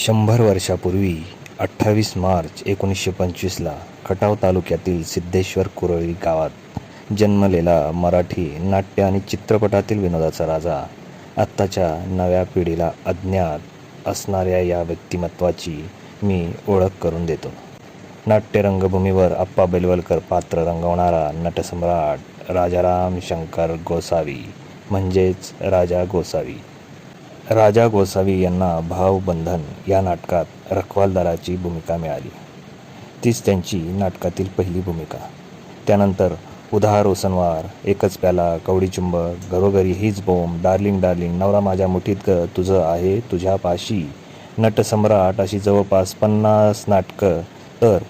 शंभर वर्षापूर्वी अठ्ठावीस मार्च एकोणीसशे पंचवीसला खटाव तालुक्यातील सिद्धेश्वर कुरळी गावात जन्मलेला मराठी नाट्य आणि चित्रपटातील विनोदाचा राजा आत्ताच्या नव्या पिढीला अज्ञात असणाऱ्या या व्यक्तिमत्वाची मी ओळख करून देतो. नाट्य रंगभूमीवर आप्पा बेलवलकर पात्र रंगवणारा नटसम्राट राजाराम शंकर गोसावी म्हणजेच राजा गोसावी. राजा गोसावी यांना भावबंधन या नाटकात रखवालदाराची भूमिका मिळाली. तीच त्यांची नाटकातील पहिली भूमिका. त्यानंतर उधार ओसनवार एकच प्याला कवडीचुंब घरोघरी हीच बोंब डार्लिंग डार्लिंग नवरा माझ्या मुठीत ग तुझं आहे तुझ्या पाशी नटसम्राट अशी जवळपास पन्नास नाटकं तर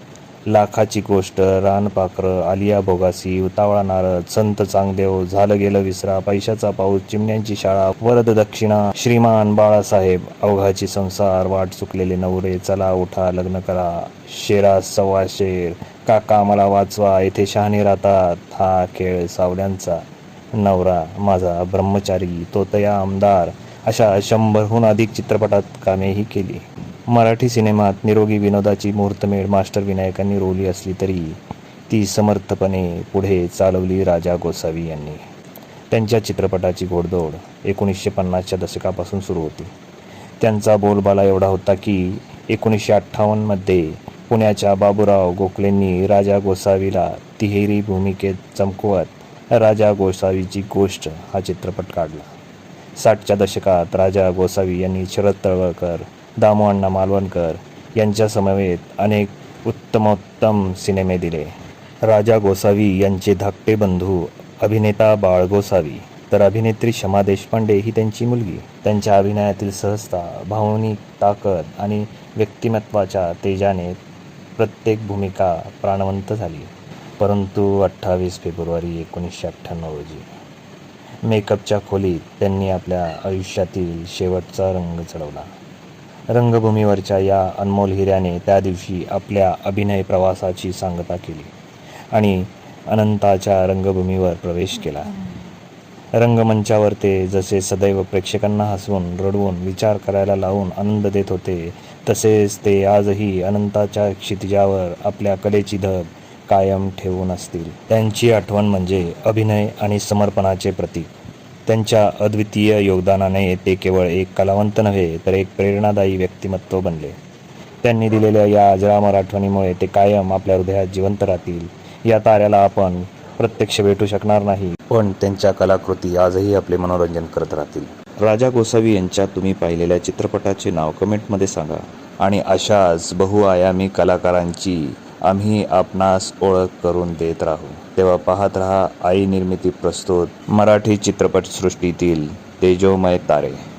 लाखाची गोष्ट रानपाखरं आलिया भोगासी उतावळा नारद संत चांगदेव झालं गेलं विसरा पैशाचा पाऊस चिमण्यांची शाळा वरद दक्षिणा श्रीमान बाळासाहेब अवघाची संसार वाट चुकलेले नवरे चला उठा लग्न करा शेरा सव्वा शेर काका मला वाचवा येथे शहाणे राहतात हा खेळ सावल्यांचा नवरा माझा ब्रह्मचारी तोतया आमदार अशा शंभरहून अधिक चित्रपटात कामेही केली. मराठी सिनेमात निरोगी विनोदाची मुहूर्तमेढ मास्टर विनायकांनी रोवली असली तरी ती समर्थपणे पुढे चालवली राजा गोसावी यांनी. त्यांच्या चित्रपटाची घोडदौड एकोणीसशे पन्नासच्या दशकापासून सुरू होती. त्यांचा बोलबाला एवढा होता की एकोणीसशे अठ्ठावन्नमध्ये पुण्याच्या बाबूराव गोखलेंनी राजा गोसावीला तिहेरी भूमिकेत चमकवत राजा गोसावीची गोष्ट हा चित्रपट काढला. साठच्या दशकात राजा गोसावी यांनी शरद तळवळकर दामू अण्णा मालवणकर यांच्या समवेत अनेक उत्तमोत्तम सिनेमे दिले. राजा गोसावी यांचे धाकटे बंधू अभिनेता बाळ गोसावी तर अभिनेत्री क्षमा देशपांडे ही त्यांची मुलगी. त्यांच्या अभिनयातील सहजता भावनिक ताकद आणि व्यक्तिमत्वाच्या तेजाने प्रत्येक भूमिका प्राणवंत झाली. परंतु अठ्ठावीस फेब्रुवारी एकोणीसशे अठ्ठ्याण्णव रोजी मेकअपच्या खोलीत त्यांनी आपल्या आयुष्यातील शेवटचा रंग चढवला. रंगभूमीवरच्या या अनमोल हिऱ्याने त्या दिवशी आपल्या अभिनय प्रवासाची सांगता केली आणि अनंताच्या रंगभूमीवर प्रवेश केला. रंगमंचावर ते जसे सदैव प्रेक्षकांना हसवून रडवून विचार करायला लावून आनंद देत होते तसेच ते आजही अनंताच्या क्षितिजावर आपल्या कलेची धग कायम ठेवून असतील. त्यांची आठवण म्हणजे अभिनय आणि समर्पणाचे प्रतीक. त्यांच्या अद्वितीय योगदानाने ते केवळ एक कलावंत नव्हे तर एक प्रेरणादायी व्यक्तिमत्व बनले. त्यांनी दिलेल्या या अजरामर आठवणीमुळे ते कायम आपल्या हृदयात जिवंत राहतील. या ताऱ्याला आपण प्रत्यक्ष भेटू शकणार नाही पण त्यांच्या कलाकृती आजही आपले मनोरंजन करत राहतील. राजा गोसावी यांच्या तुम्ही पाहिलेल्या चित्रपटाचे नाव कमेंटमध्ये सांगा. आणि अशाच बहुआयामी कलाकारांची आम्ही आपणास ओळख करून देत राहू. तेव्हा पाहत रहा आई निर्मिती प्रस्तुत मराठी चित्रपटसृष्टीतील तेजोमय तारे.